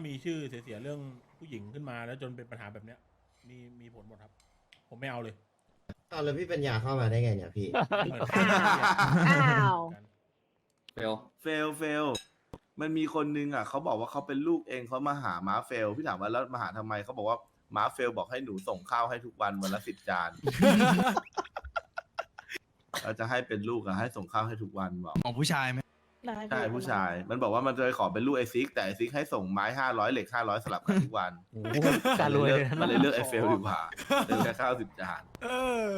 ามีชื่อเสียๆเรื่องผู้หญิงขึ้นมาแล้วจนเป็นปัญหาแบบเนี้ย มีมีผลหมดครับ ผมไม่เอาเลยอ้าวแล้วพี่ปัญญาเข้ามาได้ไงเนี่ยพี่ อ้าว เฟลเฟลเฟลมันมีคนนึงอะเขาบอกว่าเขาเป็นลูกเองเขามาหาม้าเฟล พี่ถามว่าแล้วมาหาทำไมเขาบอกว่าม้าเฟลบอกให้หนูส่งข้าวให้ทุกวันวันละสิบจาน เราจะให้เป็นลูกอะให้ส่งข้าวให้ทุกวันบอกของผู้ชายไหม ใช่ผู้ชาย มันบอกว่ามันจะไปขอเป็นลูกไอซิก แต่ไอซิกให้ส่งไม้ห้าร้อยเหล็กห้าร้อยสลับกันทุกวันการรวยเลเลยยมันเลยเลือกไอเฟลดีกว่าเลือกแค่ข้าวสิบจาน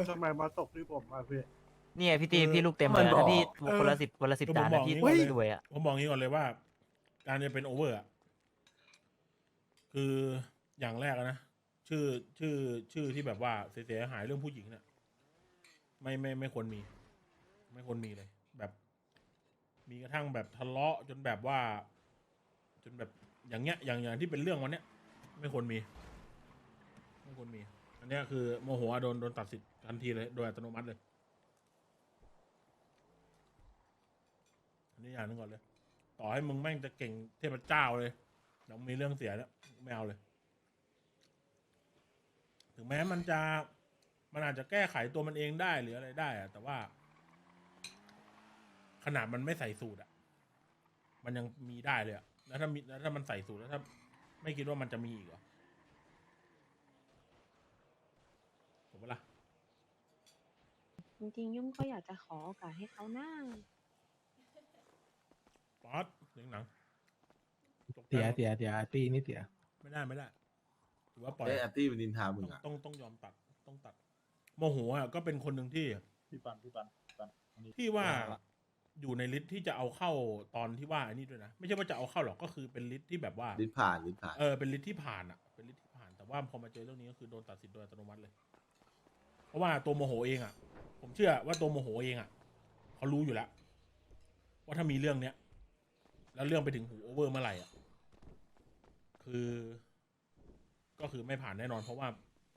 ทำไมมาตกที่ผมอะพี่เนี่ยพี่ตีมพี่ลูกเต็มมัเลยนบอกถ้าพี่คนละสิบคนละสิบคือผมจานบอนะกพี่งี้ก่อนเลยรวยอะผมบอกงี้ก่อนเลยว่า การจะเป็นโอเวอร์อะคืออย่างแรกอะนะชื่อชื่อชื่อที่แบบว่าเสียหายเรื่องผู้หญิงเนี่ยไม่ไม่ไม่ควรมี ไม่ควรมีเลยแบบ มีกระทั่งแบบทะเลาะจนแบบว่า จนแบบอย่างเงี้ย อย่างอย่างที่เป็นเรื่องวันเนี้ย ไม่ควรมี ไม่ควรมี อันเนี้ยคือโมโหอะโดนโดนตัดสิทธิ์ทันทีเลยโดยอัตโนมัติเลย อันนี้อย่างหนึงก่อนเลย ต่อให้มึงแม่งจะเก่งเทพเจ้าเลยแต่มีเรื่องเสียแล้วไม่เอาเลย ถึงแม้มันจะมันอาจจะแก้ไขตัวมันเองได้หรืออะไรได้อะแต่ว่า ขนาดมันไม่ใส่สูตรอะมันยังมีได้เลยอะแล้วถ้ามีแล้วถ้ามันใส่สูตรแล้วถ้า ไม่คิดว่ามันจะมีอีกเหรอถูกปะล่ะจริงๆยุ่งก็อยากจะขอโอกาสให้เขาหน้าป๊อตเสียงหนังตกใจเสียเสียเสียตีนี่เสีย ไม่ได้ไม่ได้ถือว่าปล่อยไออาร์ตี้มันนินทามึงอะ ต้องต้องยอมตัดต้องตัด โมโหอะก็เป็นคนหนึ่งที่ พี่ปันพี่ปันพี่ปันอันนี้ที่ว่า อยู่ในลิสต์ที่จะเอาเข้าตอนที่ว่าไอ้นี่ด้วยนะ ไม่ใช่ว่าจะเอาเข้าหรอกก็คือเป็นลิสต์ที่แบบว่าลิ้นผ่านลิ้นผ่านเออเป็นลิสต์ที่ผ่านอะเป็นลิสต์ที่ผ่านแต่ว่าพอมาเจอเรื่องนี้ก็คือโดนตัดสิทธิ์โดยอัตโนมัติเลย เพราะว่าตัวโมโหเองอะ ผมเชื่อว่าตัวโมโหเองอะเขารู้อยู่แล้ว ว่าถ้ามีเรื่องเนี้ยแล้วเรื่องไปถึงหูโอเวอร์เมื่อไหร่อะคือ ก็คือไม่ผ่านแน่นอน เพราะว่า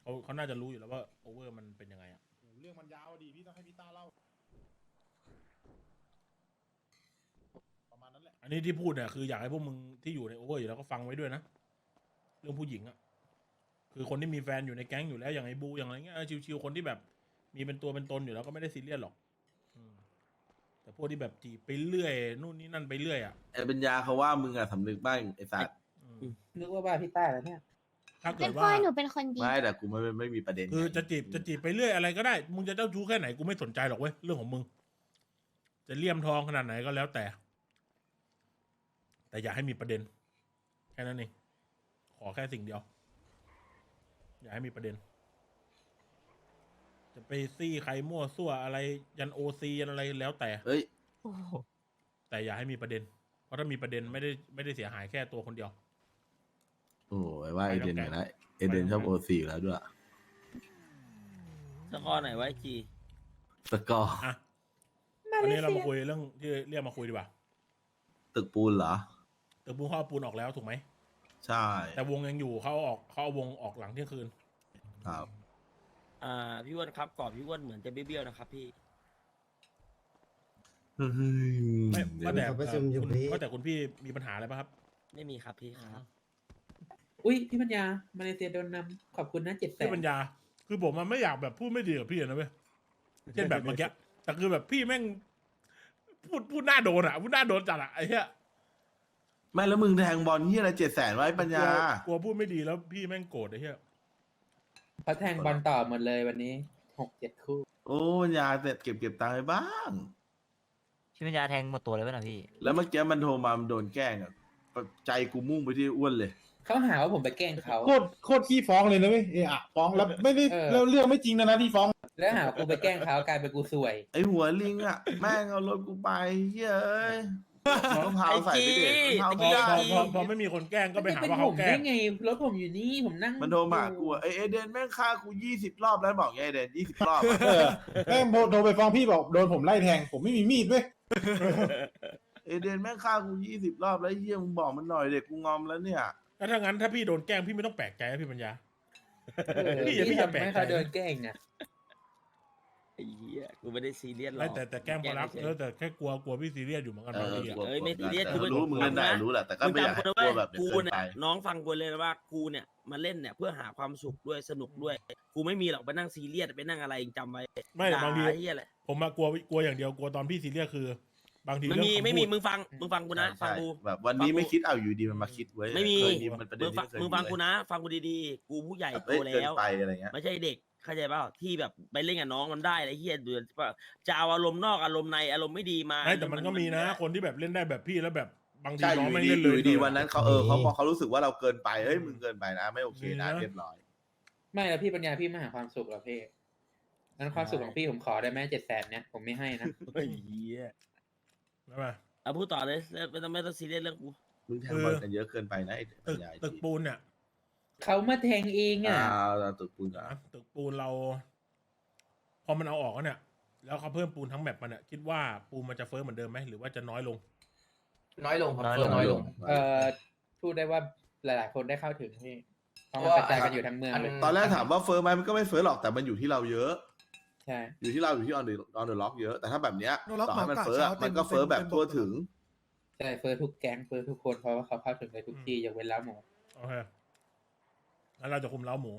เขาเขาน่าจะรู้อยู่แล้วว่าโอเวอร์มันเป็นยังไงอะเรื่องมันยาวดีพี่ต้องให้พี่ต้าเล่า ประมาณนั้นแหละ อันนี้ที่พูดเนี่ยคืออยากให้พวกมึงที่อยู่ในโอเวอร์อยู่แล้วก็ฟังไว้ด้วยนะ เรื่องผู้หญิงอะคือคนที่มีแฟนอยู่ในแก๊งอยู่แล้วอย่างไอ้บูอย่างไรเงี้ยเออชิวๆคนที่แบบ มีเป็นตัวเป็นตนอยู่แล้วก็ไม่ได้ซีเรียสหรอกอืมแต่พวกที่แบบจีบไปเรื่อยนู่นนี่นั่นไปเรื่อยอะไอปัญญาเขาว่ามึงอะสำนึกบ้างไอสัตว์อืมนึกว่าบ้าพี่ต้าแล้วเนี่ย ถ้าเป็เกินดพ่อว่าหนูเป็นคนดี ไม่แต่กูไม่ไม่มีประเด็นคือจะจีบจะจีบไปเรื่อยอะไรก็ได้ มึงจะเจ้าชู้แค่ไหนกูไม่สนใจหรอกเว้ยเรื่องของมึง จะเลี่ยมทองขนาดไหนก็แล้วแต่ แต่อย่าให้มีประเด็น แค่นั้นเองขอแค่สิ่งเดียว อย่าให้มีประเด็น จะไปซี่ใครมั่วซั่วอะไรยันโอซียันอะไรแล้วแต่เอ้ย โอ้โหแต่อย่าให้มีประเด็น เพราะถ้ามีประเด็นไม่ได้ไม่ได้เสียหายแค่ตัวคนเดียว โอ้ยว่าเอเดนอยู่แล้วเอเดนชอบโอซีอยู่แล้วด้วย สกอร์ไหนไว้จีสกอร์อะวันนี้เรามาคุยเรื่องที่เรียกมาคุยดีกว่า ตึกปูนเหรอ ตึกปูนเขาเอาปูนออกแล้วถูกไหม ใช่แต่วงยังอยู่เขาเอาออกเขาเอาวงออกหลังเที่ยงคืน ครับ อ่าพี่อ้วนครับกรอบพี่อ้วนเหมือนจะเบี้ยวๆนะครับพี่เฮ้ยไม่เดี๋ยวว่าแต่เขาประชุมอยู่คุณพี่ ว่าแต่คุณพี่มีปัญหาอะไรปะครับ ไม่มีครับพี่ครับ อุ้ยพี่ปัญญามาเลเซียโดนนำขอบคุณนะเจ็ดแสพี่นปัญญา คือผมมันไม่อยากแบบพูดไม่ดีกับพี่นะเว้ย เช่นแบบเมื่อกี้ แต่คือแบบพี่แม่ง พูดพูดหน้าโดนอะ พูดหน้าโดนจัดอะไอ้เหี้ย ไม่แล้วมึงแทงบอลที่อะไรเจ็ดแสนไว้ปัญกลัญาวกลัวพูดไม่ดีแล้วพี่แม่งโกรธไอ้เหี้ยเขาแทงบอลต่อหมดเลยวันนี้หกเจ็ดคู่ โอ้ปัญญาแต่เก็บเก็บตังค์ไปบ้าง พี่ปัญญาแทงหมดตัวเลยป่ะนะพี่ แล้วเมื่อกี้มันโทรมามันโดนแกล้งอะใจกูมุ่งไปที่อ้วนเลย เขาหาว่าผมไปแกล้งเขา โคตรโคตรขี้ฟ้องเลยนะเว้ยเออะฟ้องแล้วไม่ได้เออ แล้วเรื่องไม่จริงนะนะที่ฟ้อง แล้วหาว่ากูไปแกล้งเขากลายเป็นกูซวย ไอหัวลิงอะ แม่งเอารถกูไปเฮ้ยมะพ ร้าวใส่ไปเด็กมะพร้าวพไม่อได้พอพอพอไม่มีคนแกล้งก็ไปหาว่าเขาแกล้ได้ง ไงรถผมอยู่นี่ผมนั่งมันโทรมาหากูอะไอเอเดนแม่งฆ่ากูยี่สิบรอบแล้วบอกไงเอเดนยี่สิบรอบอะเออแม่งโทรไปฟ้องพี่บอกโดนผมไล่แทง ผมไม่มีมีดเว้ยเอเดนแม่งฆ่ากูยี่สิบรอบแล้วเยี่ยมึงบอกมันหน่อยเด็กกูงอมแล้วเนี่ย แล้วถ้างั้นถ้าพี่โดนแกล้งพี่ไม่ต้องแปลกใจนะพี่ปัญญาเออพี่อย่าพี่อย่าแปลกใจทำให้เขาโดนแกล้งอะ ไอ้เหี้ยกูไม่ได้ซีเรียสหรไม่อกแต่แต่แกล้งพอรักเฉยเออแต่แค่กลัวกลัวพี่ซีเรียสอยู่เหมือนกันเอบางอทีอะกลัว เอ้ยไม่กดดันซีเรียสแต่คือมันรู้มึงเล่นได้ฟังนะรู้แหละแต่ก็มึงไม่อยากจำให้กูกลัวนะแบว่าบเดี๋ยวกูเกินเนี่ยไปน้องฟังกูเลยนะว่ากูเนี่ยมาเล่นเนี่ยเพื่อหาความสุขด้วยสนุกด้วยกูไม่มีหรอกไปนั่งซีเรียสไปนั่งอะไรจำไว้ไม่ด่บางทีไอ้เหี้ยแหละผมมากลัวกลัวอย่างเดียวกลัวตอนพี่ซีเรียสคือ บางทีมันเรื่องมีคำไม่มีพูดมึงฟังมึงฟังกูนะใช่ฟังกู แบบวันนี้ไม่คิดเอาอยู่ดีมันมาคิดไว้ไม่มี เคยมีมันประเด็มึนงที่ฟังไเคยมึงฟังเลยกูนะ ฟังกูดีๆ กูผู้ใหญ่แบบโตเอ้ยเกินแล้ว ไปอะไรเงี้ย ไม่ใช่เด็ก เข้าใจเปล่าที่แบบไปเล่นกับน้องมันได้อะไรเฮียเดือดจะเอาอารมณ์นอกอารมณ์ในอารมณ์ไม่ดีมาไม่แต่มันก็มีนะ คนที่แบบเล่นได้แบบพี่แล้วแบบบางทีใช่อน้องยู่ไม่ดีเล่นอเลยยู่ดีวันนั้นเขาเออเขาพอเขารู้สึกว่าเราเกินไปเฮ้ยอืมมึงเกินไปนะ ไม่โอเคนะมีนะเรียบร้อย ไม่แล้วพี่ปัญญาพี่มาหาความสุขเหรอพี่งั้นความสุขของพี่ผมขอได้ไหมเจ็ดแสนเนี่ยผมไม่ให้นะไอ้เฮียใช่ไหมเอาพูดต่อเลยไม่ต้องไม่ต้องซีเรียสเรื่องกู มึงแทงคือบอลกันเยอะเกินไปนะไอ้ตึกใหญ่ตึกปูนเนี่ย เขามาแทงเองอ่าอะตึกปูนอะนะตึกปูนเรา พอมันเอาออกแล้วเนี่ย แล้วเขาเพิ่มปูนทั้งแมปมันเนี่ยคิดว่าปูนมันจะเฟิร์มเหมือนเดิมไหมหรือว่าจะน้อยลง น้อยลงครับน้อยเฟิร์มลงน้อยลง เอ่อพูดได้ว่าหลาย ๆ คนได้เข้าถึงพี่เพราะมันกระจายกันอยู่ทั้งเมืองเลยตอนแรกถามว่าเฟิร์มไหมมันก็ไม่เฟิร์มหรอกแต่มันอยู่ที่เราเยอะ ใช่ อยู่ที่เราอยู่ที่ออนเดอร์ออนเดอร์ล็อกเยอะแต่ถ้าแบบเนี้ย On the Lock ต่อให้มันมาเฟิร์มอะเช้าเต็มมันก็เฟิร์มแบบเต็มทั่วเต็มถึง ใช่เฟิร์สทุกแก๊งเฟิร์สทุกคนเพราะว่าเขาเข้าถึงได้ทุกที่ยกเว้นแล้วหมูโอเค งั้นเราจะคุมเล้าหมู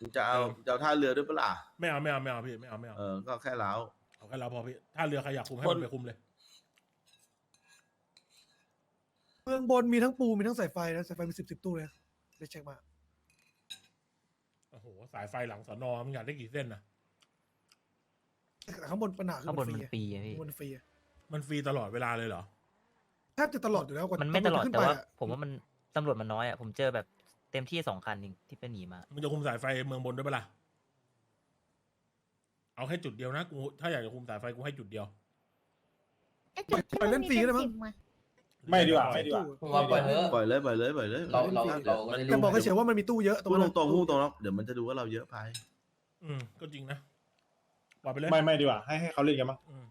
มึงจะเอาจะเอาท่าเรือด้วยปะล่ะไม่เอาไม่เอาไม่เอาพี่ไม่เอาไม่เอาเออก็แค่เล้า เอาแค่เราพอพี่ถ้าเรือใครอยากคุมให้มันไปคุมเลย เมืองบนมีทั้งปูมีทั้งสายไฟนะสายไฟมีสิบสิบตู้เลยนะได้เช็คมา โอ้โห สายไฟหลังสอนอมึงอยากได้กี่เส้นนะแต่ข้างบนปัญหาคือข้างบนฟมันรีฟรีอะพี่ข้างบนฟรีอะมันฟรีตลอดเวลาเลยเหรอ แทบจะตลอดอยู่แล้วกว่ามันไม่ตลอด ขึ้นแต่ไปว่าอะผมว่ามันตำรวจมันน้อยอะ ผมเจอแบบ เต็มที่สองคันเองที่ไปหนีมามึงจะคุมสายไฟเมืองบนด้วยปะล่ะ เอาแค่จุดเดียวนะกูถ้าอยากจะคุมสายไฟกูให้จุดเดียวไปเล่นฟรีก็ได้มั้งไม่ดีกว่าไม่ดีกว่าผมว่าปล่อยเถอะ ปล่อยเลยปล่อยเลยปล่อยเลยเราเราเราก็มันได้แต่บอกให้เฉยว่ามันมีตู้เยอะตรพูงดนั้นตรงๆพูดตรงๆแล้วเดี๋ยวมันจะดูว่าเราเยอะไปอืม ก็จริงนะปล่อยไปเลยไม่ไม่ดีกว่าให้ให้เขาเล่นกันมั้งอืม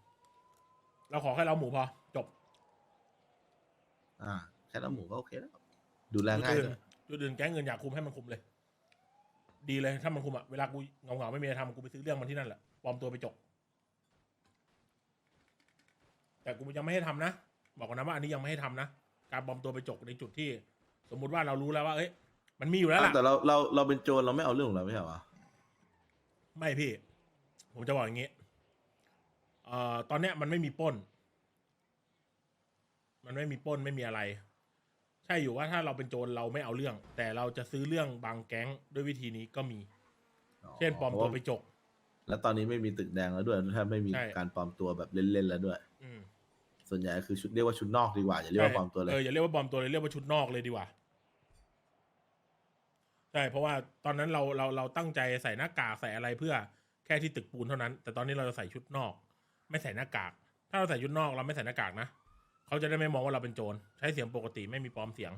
เราขอแค่เราหมูพอ จบอ่าแค่น้ำหมูก็โอเคแล้วดูแลจุดง่ายอื่นด้วย จุดอื่นแก๊งเงินอยากคุมให้มันคุมเลย ดีเลยถ้ามันคุมอะเวลากูเงาเงาๆไม่มีอะไรทำกูไปซื้อเรื่องมันที่นั่นแหละปลอมตัวไปจก แต่กูยังไม่ให้ทำนะ บอกก่อนนะว่าอันนี้ยังไม่ให้ทำนะ การปลอมตัวไปจกในจุดที่ สมมุติว่าเรารู้แล้วว่า เอ้ยมันมีอยู่แล้วล่ะ แต่เราเราเราเป็นโจรเราไม่เอาเรื่องของเราไม่ใช่เหรอไม่พี่ ผมจะบอกอย่างงี้เอ่อตอนเนี้ยมันไม่มีปล้น มันไม่มีปล้นไม่มีอะไรใช่อยู่ว่าถ้าเราเป็นโจรเราไม่เอาเรื่อง แต่เราจะซื้อเรื่องบางแก๊งด้วยวิธีนี้ก็มี เช่นปลอมตัวไปจก แล้วตอนนี้ไม่มีตึกแดงแล้วด้วยถ้าไม่มีใช่การปลอมตัวแบบเล่นๆแล้วด้วยอืมส่วนใหญ่คือชุดเรียกว่าชุดนอกดีกว่าอย่าเรียกว่าปลอมตัวเลยเอออย่าเรียกว่าปลอมตัวเลยเรียกว่าชุดนอกเลยดีกว่าใช่เพราะว่าตอนนั้นเราเราเราตั้งใจใส่หน้ากากใส่อะไรเพื่อแค่ที่ตึกปูนเท่านั้น แต่ตอนนี้เราจะใส่ชุดนอก ไม่ใส่หน้ากาก ถ้าเราใส่ชุดนอกเราไม่ใส่หน้ากากนะ เขาจะได้ไม่มองว่าเราเป็นโจรใช้เสียงปกติไม่มีปลอมเสียง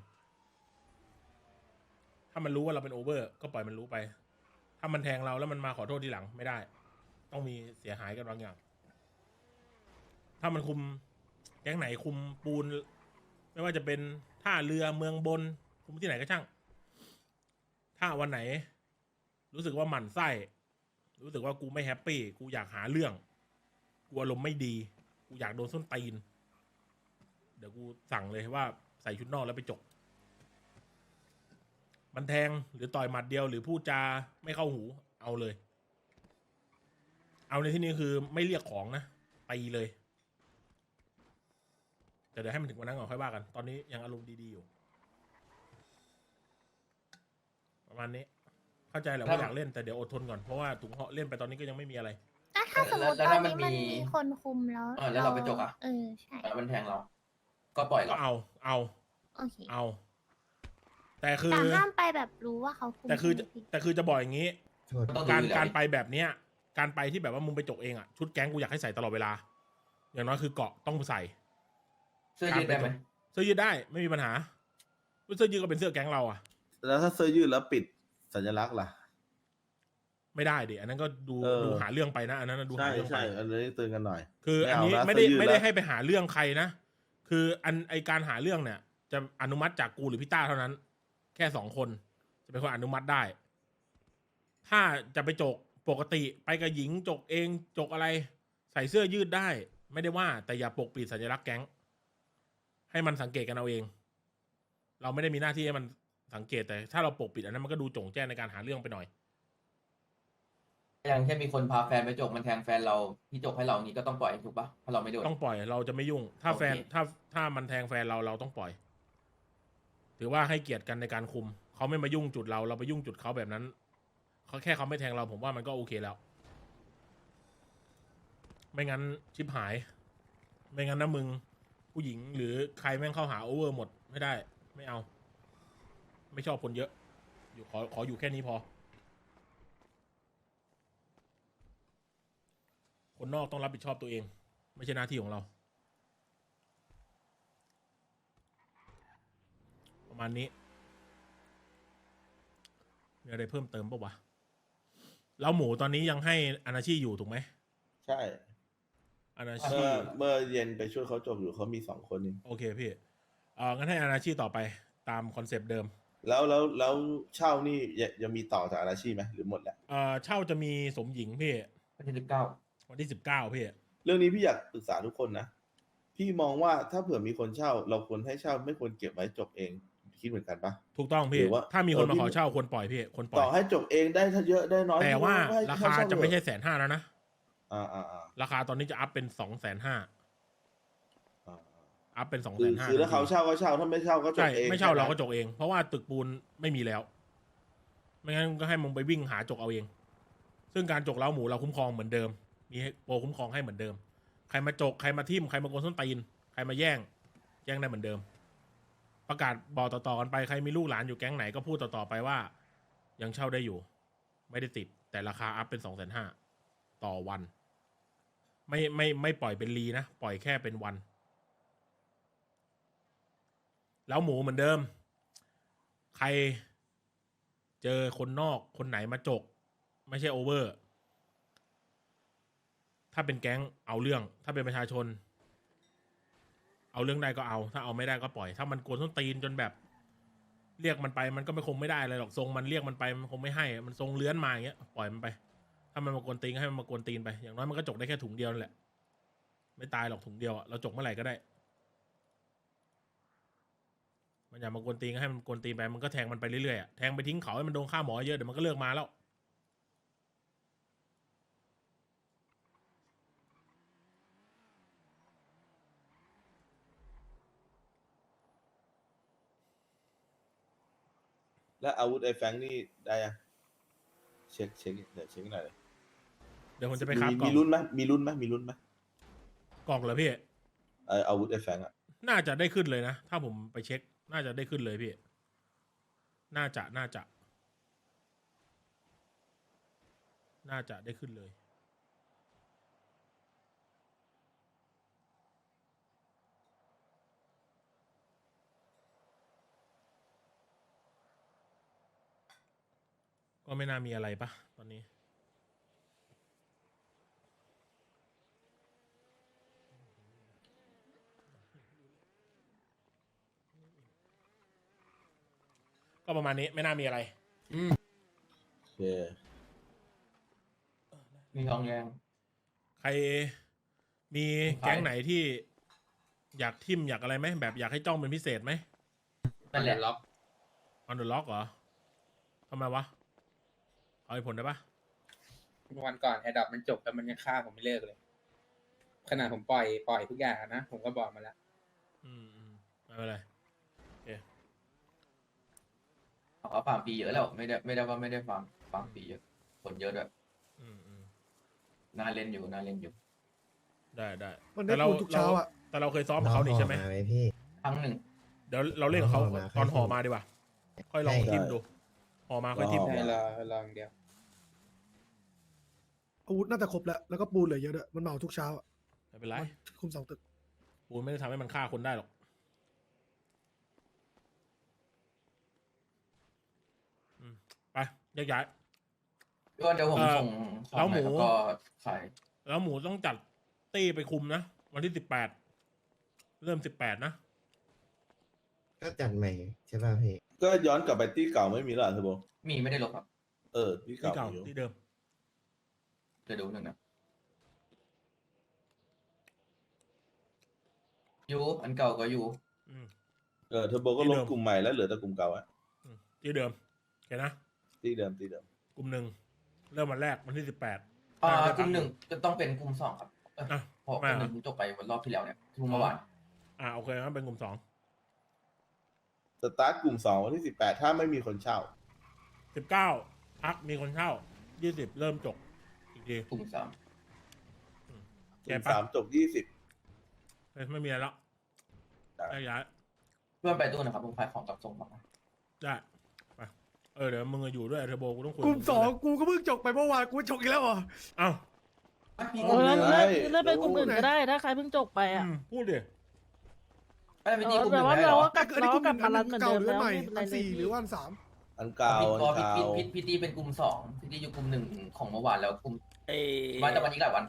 ถ้ามันรู้ว่าเราเป็นโอเวอร์ ก็ปล่อยมันรู้ไป ถ้ามันแทงเราแล้วมันมาขอโทษทีหลังไม่ได้ ต้องมีเสียหายกันบางอย่าง ถ้ามันคุมแก๊งไหนคุมปูน ไม่ว่าจะเป็นท่าเรือเมืองบน คุมที่ไหนก็ช่าง ถ้าวันไหน รู้สึกว่าหมั่นไส้รู้สึกว่ากูไม่แฮปปี้กูอยากหาเรื่องกูอารมณ์ไม่ดี กูอยากโดนส้นตีน เดี๋ยวกูสั่งเลยว่าใส่ชุดนอกแล้วไปจก มันแทงหรือต่อยหมัดเดียวหรือพูดจาไม่เข้าหูเอาเลย เอาในที่นี้คือไม่เรียกของนะตีเลยแต่เดี๋ยวให้มันถึงวันนั้นก่อนค่อยว่ากัน ตอนนี้ยังอารมณ์ดีๆอยู่ ประมาณนี้ เข้าใจแหละว่าอยากเล่นแต่เดี๋ยวอดทนก่อน เพราะว่าถุงเหาะเล่นไปตอนนี้ก็ยังไม่มีอะไรแล้วถ้าสมมติแล้วตอถ้านมันนี้มันมีมีคนคุมแล้ว เออแล้วเราไปจกอะ เออใช่ แล้วมันแทงเรา ก็ปล่อยก็เราเอา เอา โอเคเอา แต่คือ แต่ห้ามไปแบบรู้ว่าเขาคุมแต่คือใช่ไหมพี่แต่คือจะบอกอย่างนี้โทษต้องดูการอยู่แล้วการไปแบบเนี้ย การไปที่แบบว่ามึงไปจกเองอะชุดแก๊งกูอยากให้ใส่ตลอดเวลา อย่างน้อยคือเกาะต้องใส่ เสื้อยืดได้ไหมเสื้อยืดได้ไม่มีปัญหา เสื้อยืดก็เป็นเสื้อแก๊งเราอะแล้วถ้าเสื้อยืดแล้วปิดสัญลักษณ์ล่ะ ไม่ได้ดิอันนั้นก็ดูเออ ดูหาเรื่องไปนะ อันนั้นนะดูใช่หาเรื่องไป ใช่อันนี้เตือนกันหน่อย คือไม่อันเอานี้นะไม่ได้เสื้อยืดไม่ได้แล้วให้ไปหาเรื่องใครนะ คืออันไอการหาเรื่องเนี่ย จะอนุมัติจากกูหรือพี่ต้าเท่านั้น แค่สองคน จะเป็นคนอนุมัติได้ ถ้าจะไปจกปกติไปกับหญิงจกเองจกอะไร ใส่เสื้อยืดได้ ไม่ได้ว่า แต่อย่าปกปิดสัญลักษณ์แก๊ง ให้มันสังเกตกันเอาเอง เราไม่ได้มีหน้าที่ให้มันสังเกตแต่ถ้าเราปกปิดอันนั้นมันก็ดูจงแจ้งในการหาเรื่องไปหน่อย ย่างเช่นมีคนพาแฟนไปจกมันแทงแฟนเราที่จกให้เรานี้ก็ต้องปล่อยถูกปะถ้าเราไม่โดน ต้องปล่อยเราจะไม่ยุ่ง ถ้าโอเค แฟนถ้าถ้ามันแทงแฟนเราเราต้องปล่อย ถือว่าให้เกียรติกันในการคุม เขาไม่มายุ่งจุดเราเราไปยุ่งจุดเขาแบบนั้นเขาแค่เขาไม่แทงเราผมว่ามันก็โอเคแล้ว ไม่งั้นชิบหาย ไม่งั้นนะมึง ผู้หญิงหรือใครแม่งเข้าหาโอเวอร์หมดไม่ได้ ไม่เอา ไม่ชอบคนเยอะ อยู่ขอขออยู่แค่นี้พอ คนนอกต้องรับผิดชอบตัวเอง ไม่ใช่หน้าที่ของเรา ประมาณนี้ มีอะไรเพิ่มเติมปะวะแล้วหมูตอนนี้ยังให้อนาชีอยู่ถูกไหมใช่อนาเมื่ชีอเมื่อเย็นไปช่วยเขาจบอยู่เขามีสองคนเองโอเคพี่เอองั้นให้อนาชีต่อไปตามคอนเซปต์เดิม แล้วแล้วแล้วเช่านี่ยังยังมีต่อจากอาชีพไหมหรือหมดแล้ว เออเช่าจะมีสมหญิงพี่วันที่สิบเก้า วันที่สิบเก้าพี่เรื่องนี้พี่อยากปรึกษาทุกคนนะ พี่มองว่าถ้าเผื่อมีคนเช่า เราควรให้เช่าไม่ควรเก็บไว้จบเองคิดเหมือนกันปะถูกต้องพี่ หรือว่าถ้ามีคนเออมาพี่ขอเช่าควรปล่อยพี่ควรปล่ต่ออยให้จบเองได้ถ้าเยอะได้น้อยแต่ว่าให้ราให้คาเช่จะไม่ใช่เถอแสนห้าแล้วนะอ่าอ่าอ่าราคาตอนนี้จะอัพเป็นสองแสนห้าอ่าอัพเป็นสองคืแสอนห้าคือถ้าเขาเช่าก็เช่าถ้าไม่เช่าก็จบใช่เองไม่เช่าเราก็แค่นั้นจกเอง เพราะว่าตึกปูนไม่มีแล้ว ไม่งั้นก็ให้มึงไปวิ่งหาจกเอาเอง ซึ่งการจกเล้าหมูเราคุ้มครองเหมือนเดิม มีโปรคุ้มครองให้เหมือนเดิม ใครมาจกใครมาทิมใครมาโกนส้นตีน ใครมาแย่ง แย่งได้เหมือนเดิม ประกาศบอกต่อๆกันไปใครมีลูกหลานอยู่แก๊งไหนก็พูดต่อๆไปว่า ยังเช่าได้อยู่ ไม่ได้ติดแต่ราคาอัพเป็นสองแสนห้าต่อวัน ไม่ไม่ไม่ปล่อยเป็นลีนะ ปล่อยแค่เป็นวัน แล้วหมูเหมือนเดิม ใครเจอคนนอกคนไหนมาจก ไม่ใช่โอเวอร์ ถ้าเป็นแก๊งเอาเรื่อง ถ้าเป็นประชาชน เอาเรื่องได้ก็เอา ถ้าเอาไม่ได้ก็ปล่อย ถ้ามันโกนส้นตีนจนแบบ เรียกมันไปมันก็ไม่คงไม่ได้อะไรหรอกทรงมันเรียกมันไปมันคงไม่ให้ มันทรงเลื้อนมาอย่างเงี้ยปล่อยมันไป ถ้ามันมากวนตีนก็ให้มันมากวนตีนไปอย่างน้อยมันก็จกได้แค่ถุงเดียวนั่นแหละ ไม่ตายหรอกถุงเดียวอะเราจกเมื่อไหร่ก็ได้ มันอยากมากวนตีนก็ให้มันกวนตีนไปมันก็แทงมันไปเรื่อยๆอะแทงไปทิ้งเขาให้มันโดนฆ่าหมอเยอะเดี๋ยวมันก็เลิกมาแล้ว แล้วอาวุธไอ้แฟรงค์นี่ได้ยังเช็คเช็คเดี๋ยวเช็คหน่อยเลยเดี๋ยวผมจะไปคราบมีกล่มีองรุ่นไหมมีรุ่นไหมมีรุ่นไหมกล่องเหรอพี่ เอออาวุธไอ้แฟรงค์อะน่าจะได้ขึ้นเลยนะ ถ้าผมไปเช็ค น่าจะได้ขึ้นเลยพี่ น่าจะน่าจะ น่าจะได้ขึ้นเลย ก็ไม่น่ามีอะไรปะตอนนี้ ก็ประมาณนี้ไม่น่ามีอะไรโอเคมีทองแดง ใครมีแก๊งไหนที่ อยากทิมอยากอะไรไหมแบบอยากให้จ้องเป็นพิเศษไหมนั่นแหละล็อกออนเดอร์ล็อกเหรอทำไมวะ เอาเหตุผลได้ปะวันก่อนแอดดับมันจบแล้วมันยังฆ่าผมไม่เลิกเลย ขนาดผมปล่อยปล่อยทุกอย่างนะผมก็บอกมาแล้ว อืมอืมไม่เป็นไรเขาฟาร์มปีเยอะแล้วไม่ได้ไม่ได้ว่าไม่ได้ฟาร์มฟาร์มปีเยอะคนเยอะด้วยอืมอืมน่าเล่นอยู่น่าเล่นอยู่ได้ได้มันได้แต่เราปูนทุกเช้าอะแต่เราเคยซ้อมกับเขานี่ใช่ไหมน้องห่อมาพี่ ครั้งหนึ่งเดี๋ยวเราเล่นกับเขาห่อมา ตอนค่อยห่อทิมมาดีกว่า ค่อยลองใช่ทิมดูห่อมาค่อยทิมห่อให้รอให้รออย่างเดียว อาวุธน่าจะครบแล้ว แล้วก็ปูนเหลือเยอะด้วยมันเหมาทุกเช้าอะไม่เป็นไรมันคุมสองตึก ปูนไม่ได้ทำให้มันฆ่าคนได้หรอก อืม ไปแยกย้ายพี่ว่าเดี๋ยวผมเอ่อส่งขแล้อวงหมูให้แล้วก็ขาย แล้วหมูต้องจัดตี้ไปคุมนะ วันที่สิบแปด เริ่มสิบแปดนะ ก็จัดใหม่ใช่ป่ะพี่ ก็ย้อนกลับไปที่เก่าไม่มีแล้วเหรอเทอร์โบมีไม่ได้ลบครับ เออที่ที่เก่าเก่ามีอยู่ที่เดิม จะดูหนึ่งนะอยูอันเก่าก็อยู่อืม เออเทอร์โบก็ลบกลุ่มใหม่แล้วเหลือแต่กลุ่มเก่าอะอืมที่เดิมโอเคนะ ที่เดิมที่เดิมกลุ่มหนึ่งเริ่มวันแรกวันที่สิบแปด อ่ากลุ่มหนึ่งจะต้องเป็นกลุ่มสองครับเอ้ยอะเพราะกไม่ลุ่มเหรอหนึ่งจบไปวันรอบที่แล้วเนี่ยทุ่มเมื่อวาน อ่าโอเคงั้นเป็นกลุ่มสองสตาร์ทกลุ่มสองวันที่สิบแปดถ้าไม่มีคนเช่า สิบเก้าพักมีคนเช่ายี่สิบเริ่มจบ อีกทีกลุ่มสามกลุ่มสามจบยี่สิบเฮ้ยไม่มีอะไรแล้วได้ได้ย้ายเพื่อนไปตู้นะครับผมขายของกับส่งมาได้ไปเออเดี๋ยวมึงอะอยู่ด้วยเทอร์โบกูต้องคุยกลุ่มบสองกูก็เพิ่งจบไปเมื่อวานกูจบอีกแล้วเหรอเอ้าพี่โอ้กลุ่มยหนึ่งเลื่อนเลื่อนไปกลุ่มอื่นก็ได้ถ้าใครเพิ่งจบไปอืมพูดดิไอ้พี่ตีกลุ่มหนึ่งไม่ได้เหรอแต่อันนี้กลุ่มหนึ่งอันเก่าหรืออันใหม่อันสี่หรือว่าอันสามอันเก่าพี่อันก็เก่าพี่พี่พี่ตีเป็นกลุ่มสองพี่ตีอยู่กลุ่มหนึ่งของเมื่อวานแล้วกลุ่ม เอ้ยมาแต่วันนี้หลายวัน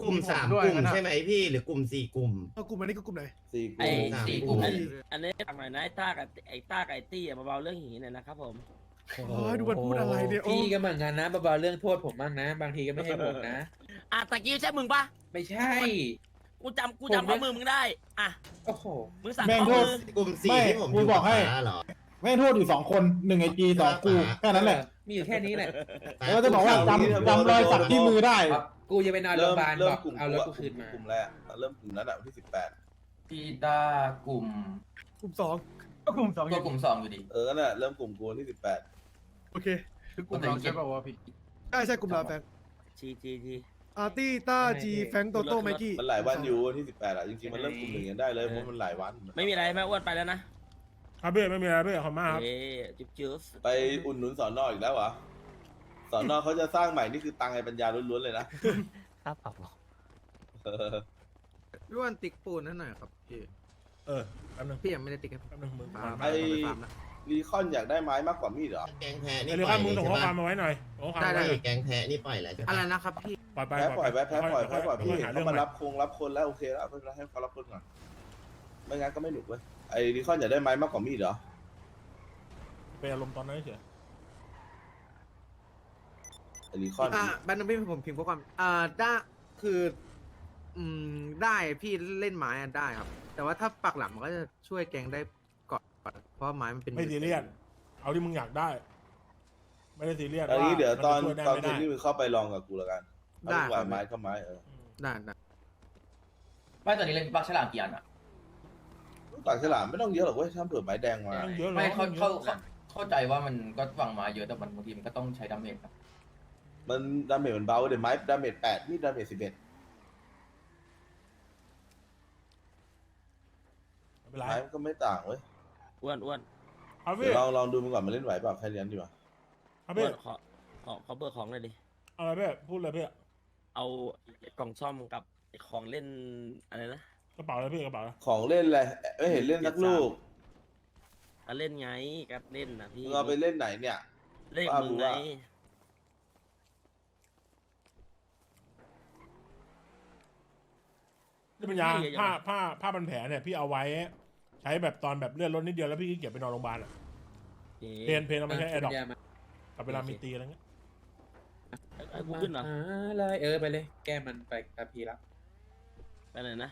กลุ่มสามกลุ่มใช่ไหมพี่ หรือกลุ่มสี่กลุ่ม เอากลุ่มอันนี้ก็กลุ่มไหน สี่กไอ้ลุ่มสามสี่กกลุ่ลุ่ม ม อันนี้ฝากหน่อยนะไอ้ต้ากับไอ้ต้ากับไอ้ตี้อะเบาๆเรื่องหีหน่อยนะครับผม โอ้ยดูมันพูดอะไรเนี่ยโอ้ พี่ก็เหมือนกันนะเบาๆเรื่องโทษผมบ้างนะ บางทีก็ไม่ให้ผมนะ อะตะกี้ใช่มึงปะไม่ใช่ กูจำกูผมจำข้อมือมึงได้ อะโอ้โห มึงสั่งแม่งข้อโทมืษ อกลุ่มสี่ไม่ที่ผมกูยู่บอกให้ป๋าเหรอ แม่งโทษอยู่สองคนหนึ่งไอจีสองกูแค่นั้นแหละ มีอยู่แค่นี้แหละ แล้วจะบอกว่าจำจำรอยสักที่มือได้ครับกูจะไปนอนโรงพเริ่มยาบาลเริ่บมอกกลุ่มเอารถกูคืนมากลุ่มแรกเริ่มกลุ่มนั้นอะวันที่สิบแปดพี่ต้ากลุ่มกลุ่มสองก็กลุ่มสองอยู่ดี เออนั่นแหละเริ่มกลุ่มกูวันที่สิบแปดโอเคกลุ่มสองใช่ป่าวพี่ใช่ใช่กลุ่มลาแฟงทีทีทีอาร์ตี้ต้าจีแฟงโตโต้ไมกี้ มันหลายวันอยู่วันที่สิบแปดอะจริงๆมันเริ่มกลุ่มหนึ่งยังได้เลยเพราะมันหลายวัน ไม่มีอะไรแม่อ้วนไปแล้วนะ ครับพี่ไม่มีอะไรพี่ขอบคุณมากครับ เอ้ยจิ๊บจิ๊บไปอุ่นหนุนสอนออีกแล้วเหรอสอนอเขาจะสร้างใหม่นี่คือตังไอ้ปัญญาล้วนๆเลยนะครับเอาเออพี่วันติ๊กปูนนั่นหน่อยครับพี่เออแป๊บนึงพี่ยังไม่ได้ติ๊กให้ผมแป๊บนึงมึงฟาร์มไอ้ผมไปฟาร์มนะ รีคอนอยากได้ไม้มากกว่ามีดเหรอ แกงแพ้เดี๋นี่ยวปล่ข้าอยมึงเลยส่งใช่ข้อความปะมาไว้หน่อยส่งข้อความได้มาได้ไว้หน่อยแกงแพ้นี่ปล่อยแล้วใช่ปะอะไรนะครับพี่ ปล่อยไปแพ้ปล่อยแพ้แพ้ปล่อยแพ้ปล่อยค่พี่หาเขาเรื่องมาใหม่รับคงรับคนแล้วโอเคแล้วไม่เป็นไรให้เขารับคนก่อน ไม่งั้นก็ไม่หนุกเว้ย ไอ้รีคอนอยากได้ไม้มากกว่ามีดเหรอ เป็นอารมณ์ตอนนั้นเฉยไอ้รีคอน อ่าแบนนึงพี่ผมพิมพ์ข้อความอ่าได้คือ อืมได้พี่เล่นไม้อะได้ครับ แต่ว่าถ้าปักหลังมันก็จะช่วยแกงได้ก่อนเพราะว่าไม้มันเป็น ไม่ซีเรียสเอาที่มึงอยากได้ ไม่ได้ซีเรียสอันนี้ว่าเดี๋ยวตอนมัจะช่วยได้ตอนไม่เย็ได้นนี่มึงเข้าไปลองกับกูแล้วกันเอาได้ดีกว่าครับ ไม้ก็ไม้เออได้ได้ไม่ตอนนี้เล่นปากฉลามกี่อันอะ ปากฉลามไม่ต้องเยอะหรอกเว้ยถ้าเผื่อไม้แดงมาไม่ต้องเยอะหรอกไม่เข้าไม่เข้าต้องเยอะเข้าเข้าใจว่ามันก็ฟังมาเยอะแต่มันบางทีมันก็ต้องใช้ดาเมจครับมันดาเมจมันเบาเดี๋ยวไม้ดาเมจแปดมีดดาเมจสิบเอ็ดไม่เป็นไรไม้มันก็ไม่ต่างเว้ยอ้วนอ้วนครับพี่เดี๋ยวลองลองดูมันก่อนมันเล่นไหวเปล่าใครเรียนดีกว่าครับอ้พี่วนขอขอขอเบอร์ของหน่อยดิเอาอะไรพี่พูดเลยพี่เอากล่องซ่อมกับไอ้ของเล่นอะไรนะ กระเป๋าอะไรพี่กระเป๋าอะไรของเล่นอะไรไม่เห็นเล่นสักลูกก็เล่นไงก็เล่นนะพี่มึงเอาไปเล่นไหนเนี่ย เล่นว่ามึมึงงไงว่านี่เป็นยาผ้าผ้าผ้าพันแผลเนี่ยพี่เอาไว้ ใช้แบบตอนแบบเลือดลดนิดเดียวแล้วพี่ขี้เกียจไปนอนโรงพยาบาลอะเพนเพนเอามาใช้แอร์ดอกปัญญามากับเวลามีตีอะไรเงี้ยไอ้กูขึ้นเหรอหาเลยเออไปเลย แก้มันไปกับพีละไปไหนนะ